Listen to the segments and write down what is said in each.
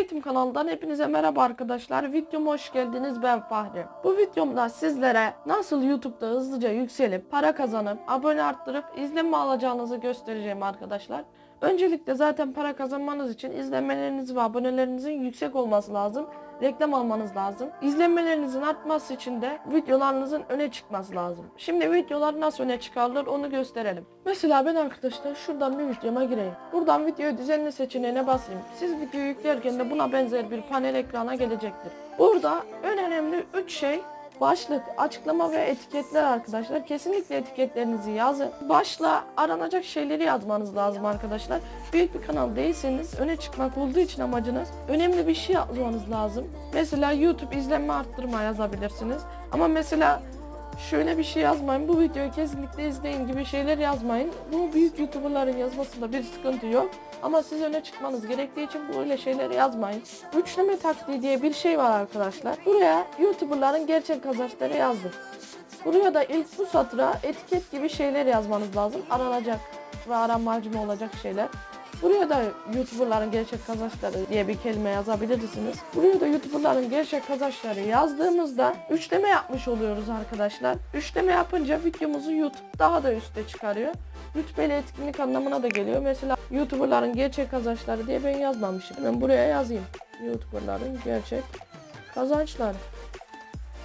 Eğitim kanalından hepinize merhaba arkadaşlar. Videoma hoş geldiniz ben Fahri. Bu videomda sizlere nasıl YouTube'da hızlıca yükselip para kazanıp abone arttırıp izlenme alacağınızı göstereceğim arkadaşlar. Öncelikle zaten para kazanmanız için izlenmeleriniz ve abonelerinizin yüksek olması lazım. Reklam almanız lazım. İzlenmelerinizin artması için de videolarınızın öne çıkması lazım. Şimdi videolar nasıl öne çıkarılır onu gösterelim. Mesela ben arkadaşlar şuradan bir videoma gireyim. Buradan videoyu düzenli seçeneğine basayım. Siz videoyu yüklerken de buna benzer bir panel ekrana gelecektir. Burada en önemli 3 şey Başlık, açıklama ve etiketler arkadaşlar. Kesinlikle etiketlerinizi yazın. Başla aranacak şeyleri yazmanız lazım arkadaşlar. Büyük bir kanal değilseniz öne çıkmak olduğu için amacınız önemli bir şey yazmanız lazım. Mesela YouTube izlenme arttırma yazabilirsiniz. Ama mesela şöyle bir şey yazmayın. Bu videoyu kesinlikle izleyin gibi şeyler yazmayın. Bu büyük YouTuber'ların yazmasında bir sıkıntı yok. Ama siz öne çıkmanız gerektiği için böyle şeyleri yazmayın. Üçleme taktiği diye bir şey var arkadaşlar. Buraya YouTuber'ların gerçek kazançları yazdım. Buraya da ilk bu satıra etiket gibi şeyler yazmanız lazım. Aranacak ve aranmacımı olacak şeyler. Buraya da YouTuber'ların gerçek kazançları diye bir kelime yazabilirsiniz. Buraya da YouTuber'ların gerçek kazançları yazdığımızda üçleme yapmış oluyoruz arkadaşlar. Üçleme yapınca videomuzu YouTube daha da üste çıkarıyor. Rütbeli etkinlik anlamına da geliyor. Mesela YouTuber'ların gerçek kazançları diye ben yazmamışım. Hemen buraya yazayım. YouTuber'ların gerçek kazançları.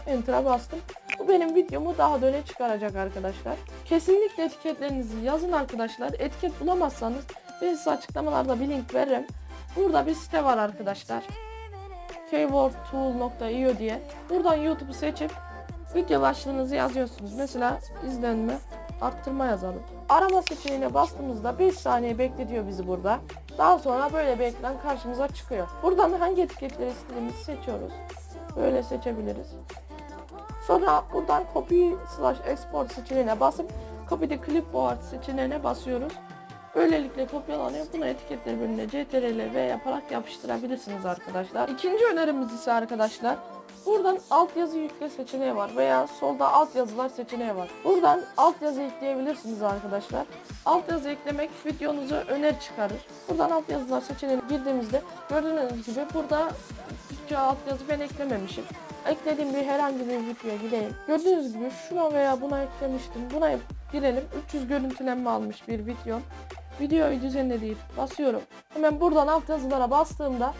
Enter'a bastım. Bu benim videomu daha da öne çıkaracak arkadaşlar. Kesinlikle etiketlerinizi yazın arkadaşlar. Etiket bulamazsanız ben size açıklamalarda bir link veririm. Burada bir site var arkadaşlar. keywordtool.io diye. Buradan YouTube'u seçip video başlığınızı yazıyorsunuz. Mesela izlenme arttırma yazalım. Arama seçeneğine bastığımızda 5 saniye bekletiyor bizi burada. Daha sonra böyle bir ekran karşımıza çıkıyor. Buradan hangi etiketleri istediğimizi seçiyoruz. Böyle seçebiliriz. Sonra buradan copy slash export seçeneğine basıp copy the clipboard seçeneğine basıyoruz. Böylelikle kopyalanıyor. Bunu etiketleri bölümüne CTRL V yaparak yapıştırabilirsiniz arkadaşlar. İkinci önerimiz ise arkadaşlar Buradan altyazı yükle seçeneği var veya solda altyazılar seçeneği var. Buradan altyazı ekleyebilirsiniz arkadaşlar. Altyazı eklemek videonuzu öne çıkarır. Buradan altyazılar seçeneğine girdiğimizde gördüğünüz gibi burada Türkçe altyazı ben eklememişim. Eklediğim bir herhangi bir videoya gideyim. Gördüğünüz gibi şuna veya buna eklemiştim. Buna girelim. 300 görüntülenme almış bir video. Videoyu düzenle deyip basıyorum. Hemen buradan altyazılara bastığımda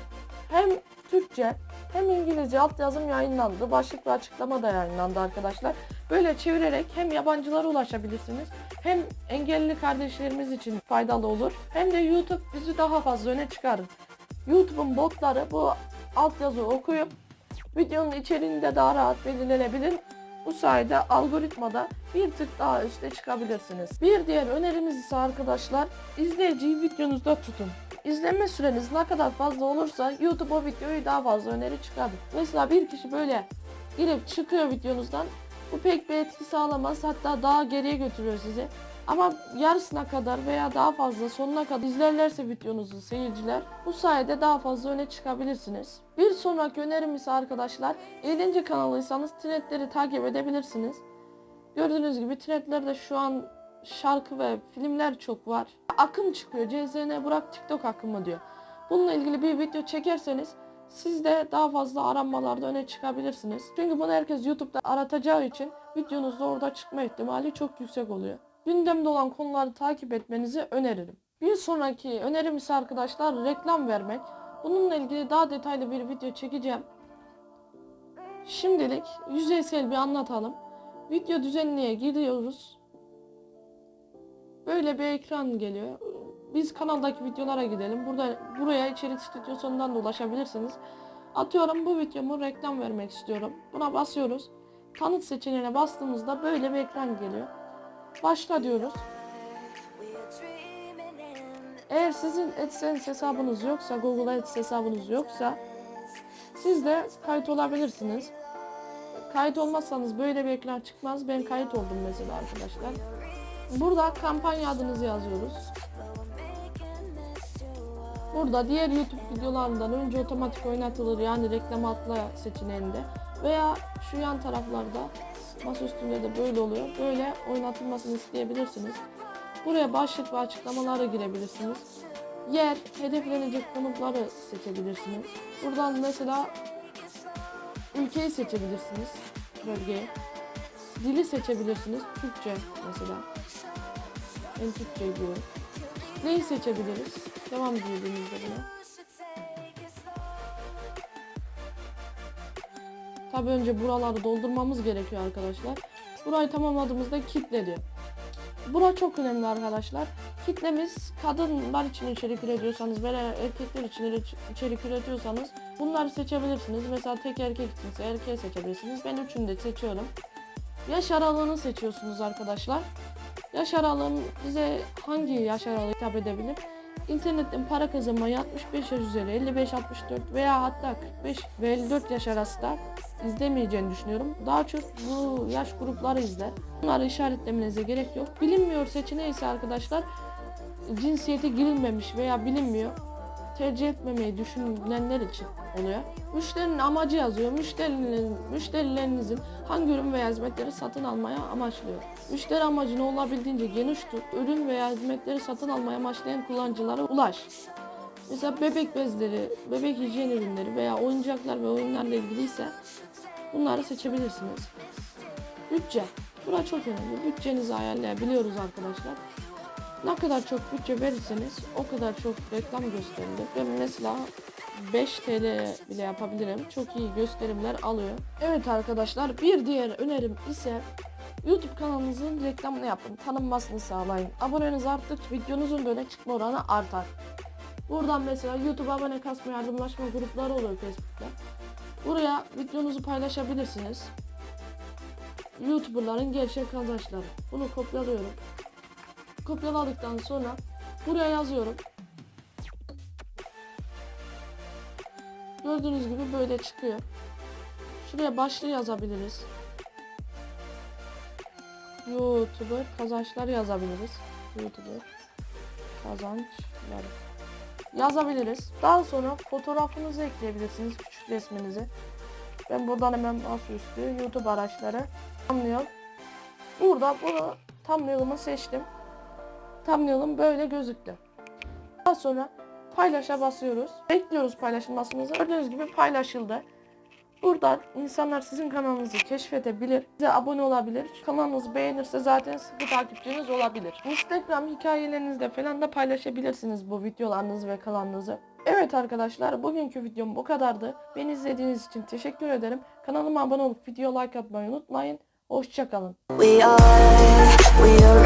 hem Türkçe hem İngilizce altyazım yayınlandı. Başlık ve açıklama da yayınlandı arkadaşlar. Böyle çevirerek hem yabancılara ulaşabilirsiniz hem engelli kardeşlerimiz için faydalı olur. Hem de YouTube bizi daha fazla öne çıkarır. YouTube'un botları bu altyazı okuyup videonun içeriğini de daha rahat belirlenebilir. Bu sayede algoritmada bir tık daha üste çıkabilirsiniz. Bir diğer önerimiz ise arkadaşlar izleyiciyi videonuzda tutun. İzlenme süreniz ne kadar fazla olursa YouTube o videoyu daha fazla öneri çıkarır. Mesela bir kişi böyle girip çıkıyor videonuzdan bu pek bir etki sağlamaz hatta daha geriye götürüyor sizi. Ama yarısına kadar veya daha fazla sonuna kadar izlerlerse videonuzu seyirciler bu sayede daha fazla öne çıkabilirsiniz. Bir sonraki önerim ise arkadaşlar eğlence kanalıysanız trendleri takip edebilirsiniz. Gördüğünüz gibi trendlerde şu an şarkı ve filmler çok var. Akım çıkıyor. CZN bırak TikTok akımı diyor. Bununla ilgili bir video çekerseniz siz de daha fazla aranmalarda öne çıkabilirsiniz. Çünkü bunu herkes YouTube'da aratacağı için videonuzda orada çıkma ihtimali çok yüksek oluyor. Gündemde olan konuları takip etmenizi öneririm. Bir sonraki önerim ise arkadaşlar reklam vermek. Bununla ilgili daha detaylı bir video çekeceğim. Şimdilik yüzeysel bir anlatalım. Video düzenliğe giriyoruz. Böyle bir ekran geliyor. Biz kanaldaki videolara gidelim. Burada buraya içerik stüdyosundan da ulaşabilirsiniz. Atıyorum bu videomu reklam vermek istiyorum. Buna basıyoruz. Tanıt seçeneğine bastığımızda böyle bir ekran geliyor. Başla diyoruz. Eğer sizin AdSense hesabınız yoksa, Google Ads hesabınız yoksa siz de kayıt olabilirsiniz. Kayıt olmazsanız böyle bir ekran çıkmaz. Ben kayıt oldum mesela arkadaşlar. Burada kampanya adınızı yazıyoruz. Burada diğer YouTube videolarından önce otomatik oynatılır yani reklam atla seçeneğinde veya şu yan taraflarda masa üstünde de böyle oluyor. Böyle oynatılmasını isteyebilirsiniz. Buraya başlık ve açıklamalara girebilirsiniz. yer, hedeflenecek konutları seçebilirsiniz. Buradan mesela ülkeyi seçebilirsiniz, bölgeyi. Dili seçebilirsiniz, Türkçe mesela. Ben Türkçe diyorum. Neyi seçebiliriz? Devam dediğimizde buna. Tabi önce buraları doldurmamız gerekiyor arkadaşlar. Burayı tamamladığımızda kitle diyor. Bura çok önemli arkadaşlar. Kitlemiz kadınlar için içerik üretiyorsanız veya erkekler için içerik üretiyorsanız bunları seçebilirsiniz. Mesela tek erkek içinse erkeği seçebilirsiniz. Ben üçünü de seçiyorum. Yaş aralığını seçiyorsunuz arkadaşlar. Yaş aralığım bize hangi yaş aralığı hitap edebilir? İnternetten para kazanmayı 65 yaş üzeri 55 64 veya hatta 45 ve 54 yaş arası da izlemeyeceğini düşünüyorum. Daha çok bu yaş grupları izler. Bunları işaretlemenize gerek yok. Bilinmiyor seçeneği ise arkadaşlar cinsiyeti girilmemiş veya bilinmiyor tercih etmemeyi düşünenler için oluyor. Müşterinin amacı yazıyor. Müşterilerin, müşterilerinizin hangi ürün veya hizmetleri satın almaya amaçlıyor. Müşteri amacını olabildiğince geniş tut. Ürün veya hizmetleri satın almaya amaçlayan kullanıcılara ulaş. Mesela bebek bezleri, bebek hijyen ürünleri veya oyuncaklar ve oyunlarla ilgiliyse bunları seçebilirsiniz. Bütçe. Bura çok önemli. Bütçenizi ayarlayabiliyoruz arkadaşlar. Ne kadar çok bütçe verirseniz o kadar çok reklam gösterilir. Ben mesela 5 TL bile yapabilirim. Çok iyi gösterimler alıyor. Evet arkadaşlar bir diğer önerim ise YouTube kanalınızın reklamını yapın. Tanınmasını sağlayın. Aboneniz arttıkça videonuzun öne çıkma oranı artar. Buradan mesela YouTube abone kasma yardımlaşma grupları oluyor Facebook'ta. Buraya videonuzu paylaşabilirsiniz. YouTuber'ların gerçek kazançları. Bunu kopyalıyorum. Kopyaladıktan sonra buraya yazıyorum. Gördüğünüz gibi böyle çıkıyor. Şuraya başlığı yazabiliriz. YouTuber kazançları yazabiliriz. YouTuber kazançları yazabiliriz. Daha sonra fotoğrafınızı ekleyebilirsiniz küçük resminizi. Ben buradan hemen masaüstü YouTube araçları thumbnail. Burada bunu thumbnail'ımı seçtim. Thumbnail'ım böyle gözüktü. Daha sonra paylaşa basıyoruz. Bekliyoruz paylaşılmasını. Gördüğünüz gibi paylaşıldı. Buradan insanlar sizin kanalınızı keşfedebilir, size abone olabilir. Kanalınızı beğenirse zaten sıkı takipçiniz olabilir. Instagram hikayelerinizde falan da paylaşabilirsiniz bu videolarınızı ve kanalınızı. Evet arkadaşlar bugünkü videom bu kadardı. Beni izlediğiniz için teşekkür ederim. Kanalıma abone olup video like atmayı unutmayın. Hoşçakalın. We are, we are.